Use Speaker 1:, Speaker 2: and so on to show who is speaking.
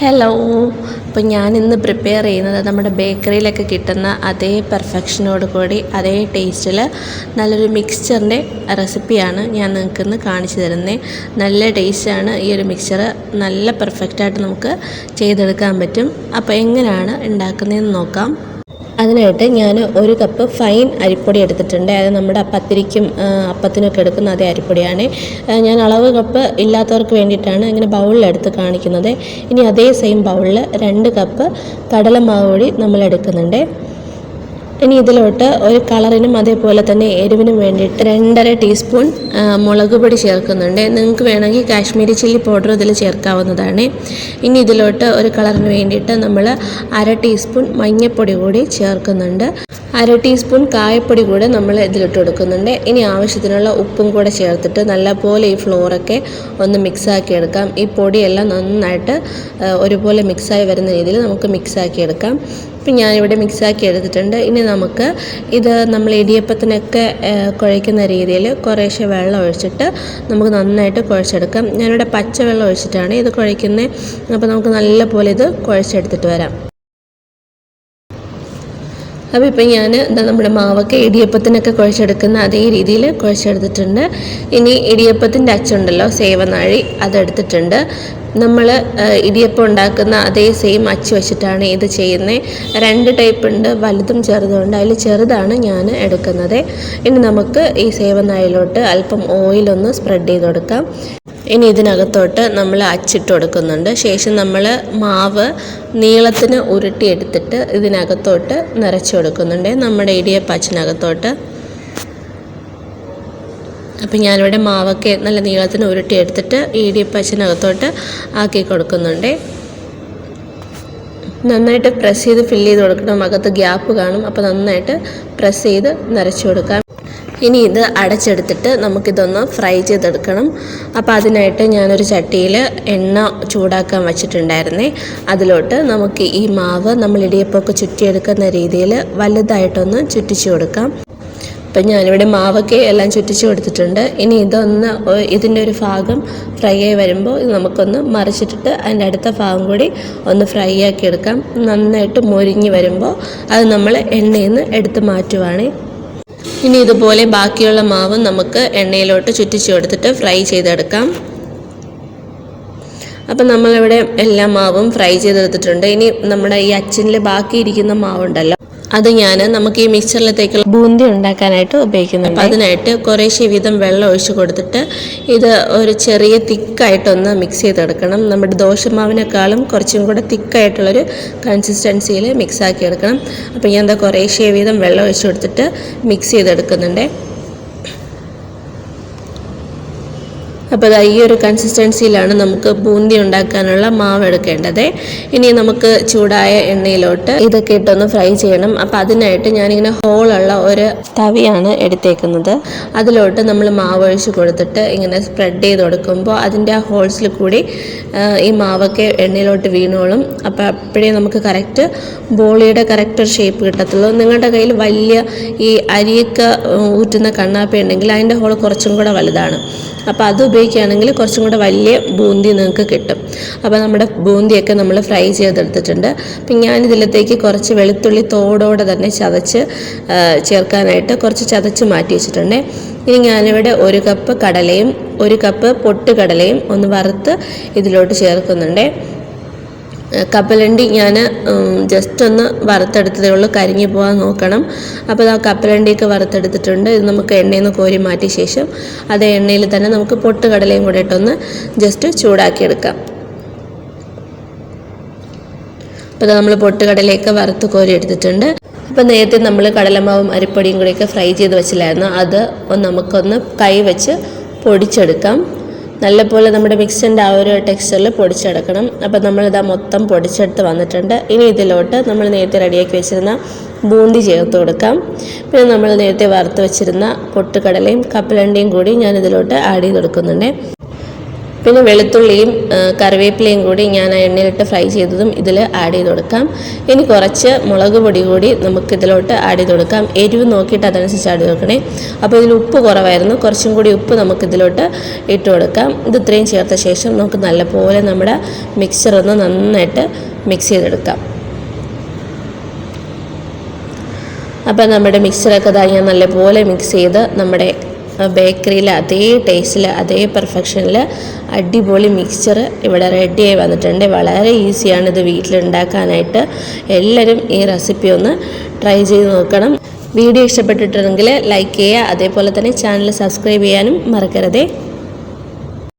Speaker 1: Hello അപ്പോൾ ഞാൻ ഇന്ന് പ്രിപ്പയർ ചെയ്യുന്നത് നമ്മുടെ ബേക്കറിയിലൊക്കെ കിട്ടുന്ന അതേ പെർഫെക്ഷനോട് കൂടി അതേ ടേസ്റ്റിൽ നല്ലൊരു മിക്സ്ചറിന്റെ റെസിപ്പിയാണ് ഞാൻ നിങ്ങൾക്ക് ഇന്ന് കാണിച്ചു തരുന്നത് നല്ല ടേസ്റ്റാണ് ഈ ഒരു മിക്സ്ചർ നല്ല പെർഫെക്റ്റായിട്ട് നമുക്ക് ചെയ്തെടുക്കാൻ പറ്റും. അപ്പോൾ എങ്ങനെയാണ് ഉണ്ടാക്കുന്നതെന്ന് നോക്കാം. അതിനായിട്ട് ഞാൻ ഒരു കപ്പ് ഫൈൻ അരിപ്പൊടി എടുത്തിട്ടുണ്ട്. അത് നമ്മുടെ അപ്പത്തിരിക്കും അപ്പത്തിനൊക്കെ എടുക്കുന്ന അതേ അരിപ്പൊടിയാണ്. ഞാൻ അളവ് കപ്പ് ഇല്ലാത്തവർക്ക് വേണ്ടിയിട്ടാണ് ഇങ്ങനെ ബൗളിലെടുത്ത് കാണിക്കുന്നത്. ഇനി അതേ സെയിം ബൗളിൽ രണ്ട് കപ്പ് കടലമാവ് കൂടി നമ്മൾ എടുക്കുന്നുണ്ട് ഇനി ഇതിലോട്ട് ഒരു കളറിനും അതേപോലെ തന്നെ എരിവിനും വേണ്ടിയിട്ട് രണ്ടര ടീസ്പൂൺ മുളക് പൊടി ചേർക്കുന്നുണ്ട്. നിങ്ങൾക്ക് വേണമെങ്കിൽ കാശ്മീരി ചില്ലി പൗഡർ ഇതിൽ ചേർക്കാവുന്നതാണ്. ഇനി ഇതിലോട്ട് ഒരു കളറിന് വേണ്ടിയിട്ട് നമ്മൾ അര ടീസ്പൂൺ മഞ്ഞൾപ്പൊടി കൂടി ചേർക്കുന്നുണ്ട്. അര ടീസ്പൂൺ കായപ്പൊടി കൂടെ നമ്മൾ ഇതിലിട്ട് കൊടുക്കുന്നുണ്ട്. ഇനി ആവശ്യത്തിനുള്ള ഉപ്പും കൂടെ ചേർത്തിട്ട് നല്ലപോലെ ഈ ഫ്ലോറൊക്കെ ഒന്ന് മിക്സാക്കി എടുക്കാം. ഈ പൊടിയെല്ലാം നന്നായിട്ട് ഒരുപോലെ മിക്സായി വരുന്ന രീതിയിൽ നമുക്ക് മിക്സാക്കി എടുക്കാം. ഇപ്പം ഞാനിവിടെ മിക്സാക്കി എടുത്തിട്ടുണ്ട്. ഇനി നമുക്ക് ഇത് നമ്മൾ ഇടിയപ്പത്തിനൊക്കെ കുഴയ്ക്കുന്ന രീതിയിൽ കുറേശ്ശെ വെള്ളം ഒഴിച്ചിട്ട് നമുക്ക് നന്നായിട്ട് കുഴച്ചെടുക്കാം. ഞാനിവിടെ പച്ചവെള്ളം ഒഴിച്ചിട്ടാണ് ഇത് കുഴയ്ക്കുന്നത്. അപ്പോൾ നമുക്ക് നല്ലപോലെ ഇത് കുഴച്ചെടുത്തിട്ട് വരാം. അപ്പോൾ ഇപ്പം ഞാൻ എന്താ നമ്മുടെ മാവൊക്കെ ഇടിയപ്പത്തിനൊക്കെ കുഴച്ചെടുക്കുന്ന അതേ രീതിയിൽ കുഴച്ചെടുത്തിട്ടുണ്ട്. ഇനി ഇടിയപ്പത്തിന്റെ അച്ചുണ്ടല്ലോ സേവനാഴി അതെടുത്തിട്ടുണ്ട്. നമ്മൾ ഇടിയപ്പം ഉണ്ടാക്കുന്ന അതേ സെയിം അച്ചു വെച്ചിട്ടാണ് ഇത് ചെയ്യുന്നത്. രണ്ട് ടൈപ്പ് ഉണ്ട് വലുതും ചെറുതും ഉണ്ട്. അതിൽ ചെറുതാണ് ഞാൻ എടുക്കുന്നത്. ഇനി നമുക്ക് ഈ സേവനായിലോട്ട് അല്പം ഓയിലൊന്ന് സ്പ്രെഡ് ചെയ്ത് കൊടുക്കാം. ഇനി ഇതിനകത്തോട്ട് നമ്മൾ അച്ചിട്ട് കൊടുക്കുന്നുണ്ട്. ശേഷം നമ്മൾ മാവ് നീളത്തിന് ഉരുട്ടിയെടുത്തിട്ട് ഇതിനകത്തോട്ട് നിറച്ച് കൊടുക്കുന്നുണ്ട്. നമ്മുടെ ഇടിയപ്പച്ചിനകത്തോട്ട് അപ്പം ഞാനിവിടെ മാവൊക്കെ നല്ല നീളത്തിന് ഉരുട്ടിയെടുത്തിട്ട് എടുത്തിട്ട് ഇടിയപ്പ അച്ചിനകത്തോട്ട് ആക്കി കൊടുക്കുന്നുണ്ട്. നന്നായിട്ട് പ്രസ് ചെയ്ത് ഫില്ല് ചെയ്ത് കൊടുക്കണം. അകത്ത് ഗ്യാപ്പ് കാണും. അപ്പോൾ നന്നായിട്ട് പ്രസ് ചെയ്ത് നിറച്ച് കൊടുക്കാം. ഇനി ഇത് അടച്ചെടുത്തിട്ട് നമുക്കിതൊന്ന് ഫ്രൈ ചെയ്തെടുക്കണം. അപ്പോൾ അതിനായിട്ട് ഞാനൊരു ചട്ടിയിൽ എണ്ണ ചൂടാക്കാൻ വച്ചിട്ടുണ്ടായിരുന്നേ. അതിലോട്ട് നമുക്ക് ഈ മാവ് നമ്മൾ ഇടിയപ്പമൊക്കെ ചുറ്റിയെടുക്കുന്ന രീതിയിൽ വലുതായിട്ടൊന്ന് ചുറ്റിച്ചു കൊടുക്കാം. അപ്പം ഞാനിവിടെ മാവൊക്കെ എല്ലാം ചുറ്റിച്ച് കൊടുത്തിട്ടുണ്ട്. ഇനി ഇതൊന്ന് ഇതിന്റെ ഒരു ഭാഗം ഫ്രൈ ആയി വരുമ്പോൾ ഇത് നമുക്കൊന്ന് മറിച്ചിട്ടിട്ട് അതിന്റെ അടുത്ത ഭാഗം കൂടി ഒന്ന് ഫ്രൈ ആക്കി എടുക്കാം. നന്നായിട്ട് മൊരിഞ്ഞ് വരുമ്പോൾ അത് നമ്മൾ എണ്ണയിൽ നിന്ന് എടുത്ത് മാറ്റുവാണേ. ഇനി ഇതുപോലെ ബാക്കിയുള്ള മാവ് നമുക്ക് എണ്ണയിലോട്ട് ചുറ്റിച്ച് കൊടുത്തിട്ട് ഫ്രൈ ചെയ്തെടുക്കാം. അപ്പം നമ്മളിവിടെ എല്ലാ മാവും ഫ്രൈ ചെയ്തെടുത്തിട്ടുണ്ട്. ഇനി നമ്മുടെ ഈ അച്ചിനിൽ ബാക്കി ഇരിക്കുന്ന മാവുണ്ടല്ലോ. അത് ഞാൻ നമുക്ക് ഈ മിക്സറിലത്തേക്കുള്ള ബൂന്തി ഉണ്ടാക്കാനായിട്ട് ഉപയോഗിക്കുന്നുണ്ട്. അതിനായിട്ട് കുറേശ്ശെ വീതം വെള്ളം ഒഴിച്ച് കൊടുത്തിട്ട് ഇത് ഒരു ചെറിയ തിക്കായിട്ടൊന്ന് മിക്സ് ചെയ്തെടുക്കണം. നമ്മുടെ ദോശമാവിനേക്കാളും കുറച്ചും കൂടെ തിക്കായിട്ടുള്ളൊരു കൺസിസ്റ്റൻസിയിൽ മിക്സ് ആക്കി എടുക്കണം അപ്പം ഞാൻ എന്താ കുറേശ്ശെ വീതം വെള്ളം ഒഴിച്ച് കൊടുത്തിട്ട് മിക്സ് ചെയ്തെടുക്കുന്നുണ്ട്. അപ്പോൾ ഈ ഒരു കൺസിസ്റ്റൻസിയിലാണ് നമുക്ക് ബൂന്തി ഉണ്ടാക്കാനുള്ള മാവ് എടുക്കേണ്ടത്. ഇനി നമുക്ക് ചൂടായ എണ്ണയിലോട്ട് ഇതൊക്കെ ഇട്ടൊന്ന് ഫ്രൈ ചെയ്യണം. അപ്പോൾ അതിനായിട്ട് ഞാനിങ്ങനെ ഹോളുള്ള ഒരു തവിയാണ് എടുത്തേക്കുന്നത്. അതിലോട്ട് നമ്മൾ മാവ് ഒഴിച്ച് കൊടുത്തിട്ട് ഇങ്ങനെ സ്പ്രെഡ് ചെയ്ത് കൊടുക്കുമ്പോൾ അതിന്റെ ആ ഹോൾസിൽ കൂടി ഈ മാവൊക്കെ എണ്ണയിലോട്ട് വീണോളും. അപ്പോൾ അപ്പോഴേ നമുക്ക് കറക്റ്റ് ബോളിയുടെ കറക്റ്റ് ഒരു ഷേപ്പ് കിട്ടത്തുള്ളൂ. നിങ്ങളുടെ കയ്യിൽ വലിയ ഈ അരിയൊക്കെ ഊറ്റുന്ന കണ്ണാപ്പി ഉണ്ടെങ്കിൽ അതിന്റെ ഹോൾ കുറച്ചും കൂടെ വലുതാണ്. അപ്പോൾ അത് ഉപയോഗിക്കുകയാണെങ്കിൽ കുറച്ചും കൂടെ വലിയ ബൂന്തി നിങ്ങൾക്ക് കിട്ടും. അപ്പോൾ നമ്മുടെ ബൂന്തിയൊക്കെ നമ്മൾ ഫ്രൈ ചെയ്തെടുത്തിട്ടുണ്ട്. അപ്പം ഞാനിതിലത്തേക്ക് കുറച്ച് വെളുത്തുള്ളി തോടോടെ തന്നെ ചതച്ച് ചേർക്കാനായിട്ട് കുറച്ച് ചതച്ച് മാറ്റി വെച്ചിട്ടുണ്ട്. ഇനി ഞാനിവിടെ ഒരു കപ്പ് കടലയും ഒരു കപ്പ് പൊട്ടുകടലയും ഒന്ന് വറുത്ത് ഇതിലോട്ട് ചേർക്കുന്നുണ്ട്. കപ്പലണ്ടി ഞാൻ ജസ്റ്റ് ഒന്ന് വറുത്തെടുത്തതേ ഉള്ളൂ. കരിഞ്ഞു പോകാൻ നോക്കണം. അപ്പോൾ ആ കപ്പലണ്ടിയൊക്കെ വറുത്തെടുത്തിട്ടുണ്ട്. ഇത് നമുക്ക് എണ്ണയിൽ നിന്ന് കോരി മാറ്റിയ ശേഷം അതേ എണ്ണയിൽ തന്നെ നമുക്ക് പൊട്ടുകടലയും കൂടെ ഇട്ടൊന്ന് ജസ്റ്റ് ചൂടാക്കിയെടുക്കാം. അപ്പോൾ നമ്മൾ പൊട്ടുകടലയൊക്കെ വറുത്ത് കോരി എടുത്തിട്ടുണ്ട്. അപ്പോൾ നേരത്തെ നമ്മൾ കടലമാവും അരിപ്പൊടിയും കൂടെയൊക്കെ ഫ്രൈ ചെയ്ത് വെച്ചില്ലായിരുന്നു? അത് നമുക്കൊന്ന് കൈ വെച്ച് പൊടിച്ചെടുക്കാം. നല്ലപോലെ നമ്മുടെ മിക്സിന്റെ ആ ഒരു ടെക്സ്ചറിൽ പൊടിച്ചെടുക്കണം. അപ്പോൾ നമ്മളിതാ മൊത്തം പൊടിച്ചെടുത്ത് വന്നിട്ടുണ്ട്. ഇനി ഇതിലോട്ട് നമ്മൾ നേരത്തെ റെഡിയാക്കി വെച്ചിരുന്ന ബൂന്തി ചേർത്ത് കൊടുക്കാം. പിന്നെ നമ്മൾ നേരത്തെ വറുത്ത് വെച്ചിരുന്ന പൊട്ടുകടലയും കപ്പലണ്ടിയും കൂടി ഞാൻ ഇതിലോട്ട് ആഡ് ചെയ്ത് കൊടുക്കുന്നുണ്ട്. പിന്നെ വെളുത്തുള്ളിയും കറിവേപ്പിലയും കൂടി ഞാൻ ആ എണ്ണയിലിട്ട് ഫ്രൈ ചെയ്തതും ഇതിൽ ആഡ് ചെയ്ത് കൊടുക്കാം. ഇനി കുറച്ച് മുളക് പൊടി കൂടി നമുക്ക് ഇതിലോട്ട് ആഡ് ചെയ്ത് കൊടുക്കാം. എരിവ് നോക്കിയിട്ട് അതനുസരിച്ച് ആഡ് കൊടുക്കണേ. അപ്പോൾ ഇതിൽ ഉപ്പ് കുറവായിരുന്നു. കുറച്ചും കൂടി ഉപ്പ് നമുക്ക് ഇതിലോട്ട് ഇട്ട് കൊടുക്കാം. ഇത് ഇത്രയും ചേർത്ത ശേഷം നമുക്ക് നല്ലപോലെ നമ്മുടെ മിക്സർ ഒന്ന് നന്നായിട്ട് മിക്സ് ചെയ്തെടുക്കാം. അപ്പോൾ നമ്മുടെ മിക്സറൊക്കെ ഞാൻ നല്ലപോലെ മിക്സ് ചെയ്ത് നമ്മുടെ ബേക്കറിയിൽ അതേ ടേസ്റ്റിൽ അതേ പെർഫെക്ഷനിൽ അടിപൊളി മിക്സ്ചർ ഇവിടെ റെഡിയായി വന്നിട്ടുണ്ട്. വളരെ ഈസിയാണ് ഇത് വീട്ടിലുണ്ടാക്കാനായിട്ട്. എല്ലാവരും ഈ റെസിപ്പി ഒന്ന് ട്രൈ ചെയ്ത് നോക്കണം. വീഡിയോ ഇഷ്ടപ്പെട്ടിട്ടുണ്ടെങ്കിൽ ലൈക്ക് ചെയ്യുക. അതേപോലെ തന്നെ ചാനൽ സബ്സ്ക്രൈബ് ചെയ്യാനും മറക്കരുതേ.